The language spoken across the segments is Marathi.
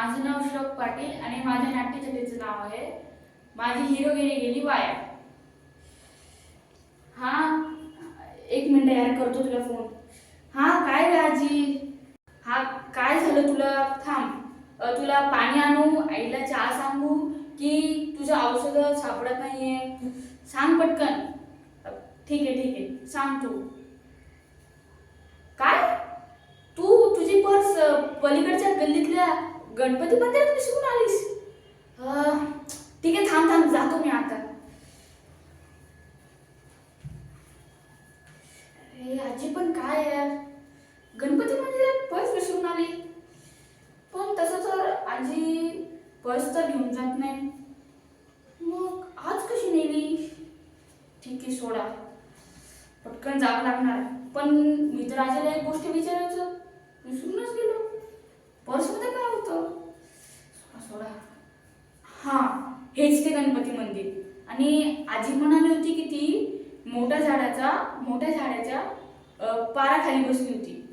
माझं नाव शौक पाटील आणि माझ्या नाट्यचलेचं नाव आहे माझी हिरोगिरी गेली वाया. हा एक मिनिट यार करतो तुला फोन. हा काय ग आजी? हा काय झालं तुला? थांब. तुला पाणी आणू आईला चहा सांगू की तुझं औषधं सापडत नाहीये? सांग पटकन. ठीक आहे ठीक आहे. सांग तू. काय? तू तुझी पर्स पलीकडच्या गल्लीतल्या गणपती मंदिरात विसरून आलीस? ठीक आहे थांब थांब जातो मी आता. अरे आजी पण काय यार? गणपती म्हणजे मंदिरात पर्स विसरून आली. पण तसं तर आजी पर्स तर घेऊन जात नाही. मग आज कशी नेली? ठीक आहे सोडा. पटकन जावं लागणार. पण मी तर आजीला एक गोष्ट विचारायचं. विसरूनच गेलो. पर्समध्ये काय होतं सोडा सोडा हां हेच ते गणपती मंदिर. आणि आजी म्हणाली होती की ती मोठ्या झाडाचा मोठ्या झाडाच्या अ, पाराखाली बसली होती.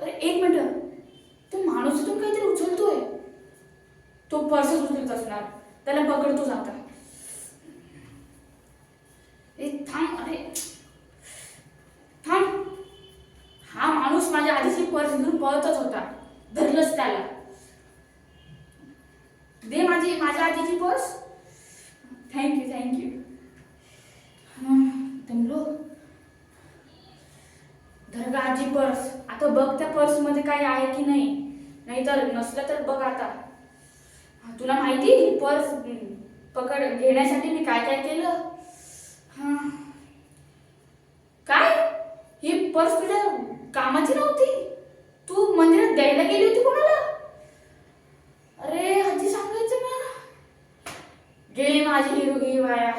अरे एक मिनटं. तो माणूस इथून काहीतरी उचलतोय. तो पर्सच उचलत असणार. त्याला पकडतो जाता. ए थांब अरे. थांब. हा माणूस माझ्या आधीची पर्स घेऊन पळतच होता. धरलंच त्याला. दे माझी माझ्या आधीची पर्स. थँक्यू थँक्यू दमलो. धर ग आजी पर्स. आता बघ त्या पर्समध्ये काही आहे की नाही. नाहीतर नसलं तर बघ आता. तुला माहिती ही पर्स पकड घेण्यासाठी मी काय काय केलं? हा. काय? ही पर्स तुझ्या कामाची नव्हती? तू मंदिरात द्यायला गेली होती कोणाला अरे आजी सांगायचं ना गेली माझी हिरोगिरी वाया